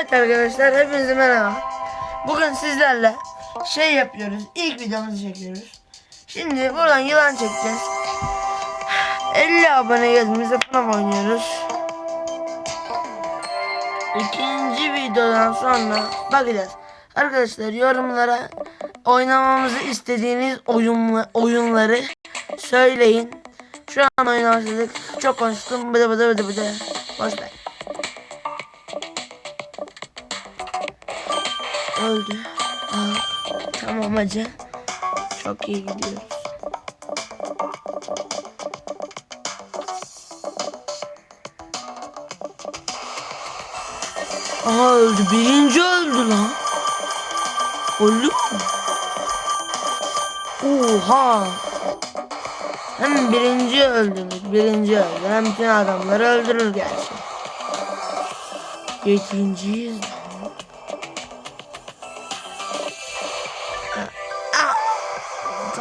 Evet arkadaşlar hepinize merhaba. Bugün sizlerle şey yapıyoruz. İlk videomuzu çekiyoruz. Şimdi buradan yılan çekeceğiz. 50 abone gezimize FNAF oynuyoruz. İkinci videodan sonra bakacağız. Arkadaşlar yorumlara oynamamızı istediğiniz oyunla, oyunları söyleyin. Şu an oynamadık. Çok konuştum. Bıdı bıdı bıdı bıdı. Boş ver. Öldü. Aa, tamam hacı. Çok iyi gidiyoruz. Aha öldü. Birinci öldü lan. Öldü mü? Oha. Hem birinci öldürdük. Birinci öldü. Hem bütün adamları öldürür gerçi. İkinciyiz lan.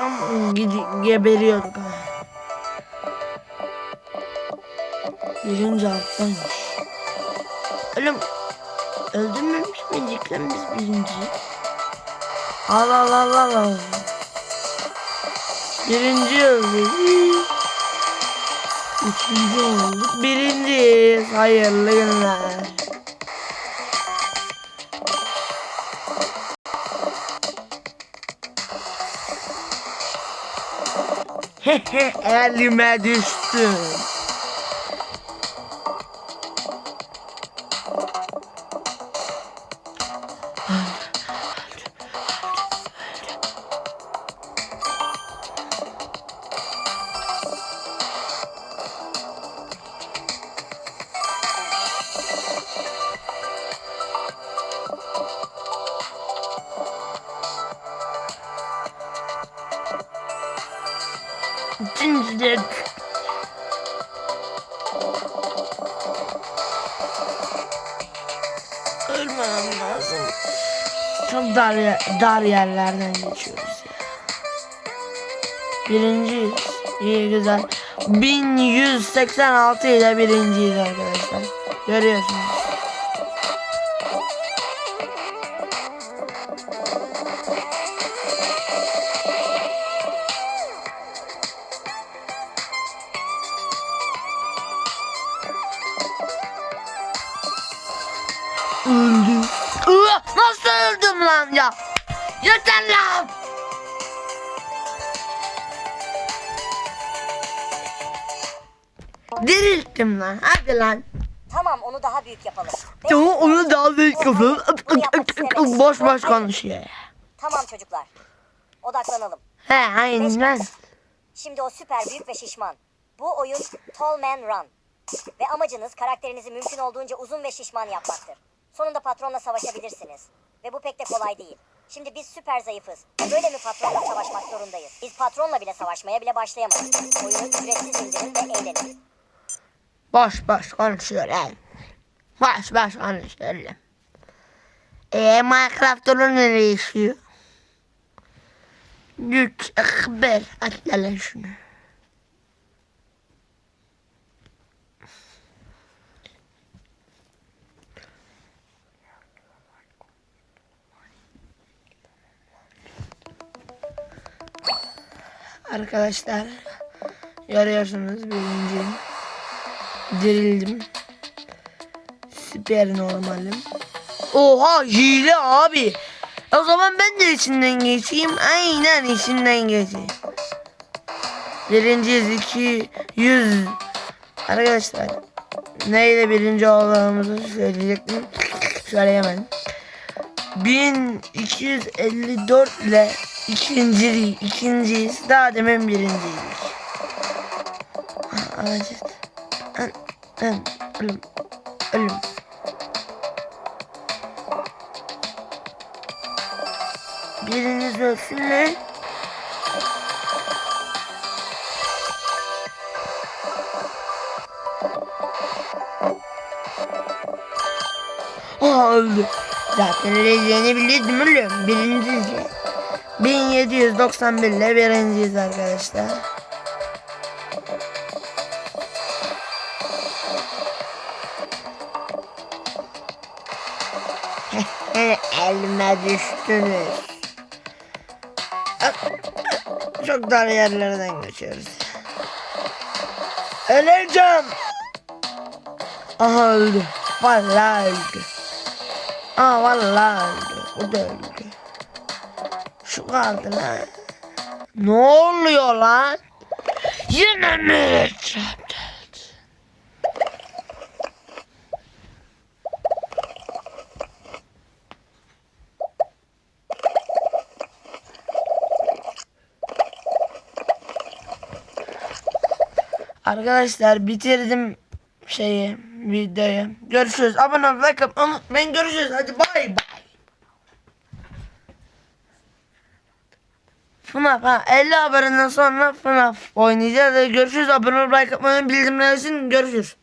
Ha. Birinci alttaymış. Oğlum öldürmemiş miydik lan birinci? Al al al al al. Birinci öldük. Üçüncü olduk. Birinciyiz. Hayırlı günler. Elime düştün. Cincik. Ölmem lazım. Çok dar, dar yerlerden geçiyoruz ya. Birinciyiz. İyi güzel. 1186 ile birinciyiz arkadaşlar. Görüyorsunuz. Ya? Yeter lan. Dirilttim lan. Hadi lan. Tamam onu daha büyük yapalım. Tamam onu daha büyük yapalım. Boş boş konuşuyor. Tamam çocuklar. Odaklanalım. He aynen. Şimdi o süper büyük ve şişman. Bu oyun Tall Man Run. Ve amacınız karakterinizi mümkün olduğunca uzun ve şişman yapmaktır. Sonunda patronla savaşabilirsiniz. Ve bu pek de kolay değil. Şimdi biz süper zayıfız. Böyle mi patronla savaşmak zorundayız? Biz patronla bile savaşmaya bile başlayamayız. Oyunu ücretsiz indirin ve eğlenin. Boş boş konuşuyor lan. Boş boş konuşuyor lan. Eee Minecraft onu nereye işiyor? Güç, akber. Atla şunu. Arkadaşlar görüyorsunuz birinci dirildim. Süper normalim. Oha hile abi. O zaman ben de içinden geçeyim. Aynen içinden geçeyim. Birinciyiz 200. Arkadaşlar neyle birinci olduğumuzu söyleyecektim. Söyleyemem. 1254 ile ikinci, ikinciyiz. Daha demin birinciydik. Ah, Acil. An, ölüm. Ölüm. Biriniz ölsün mü? Aa öldü. Zaten öleceğini biliyordum oğlum. Birinciyiz ya. 1791 ile birinciyiz arkadaşlar. Elime düştünüz. Çok dar yerlerden geçiyoruz. Öleceğim. Aha öldü. Vallahi öldü. Aa vallahi öldü. O da öldü. Şu kaldı lan. Ne oluyor lan? Yine mi? Arkadaşlar bitirdim şeyi videoyu. Görüşürüz. Abone ol, like unutmayın. Görüşürüz. Hadi bay bay. FNAF ha 50 aboneden sonra FNAF oynayacağız. Görüşürüz. Abone ol, like atmayı unutmayın. Bildirimler için görüşürüz.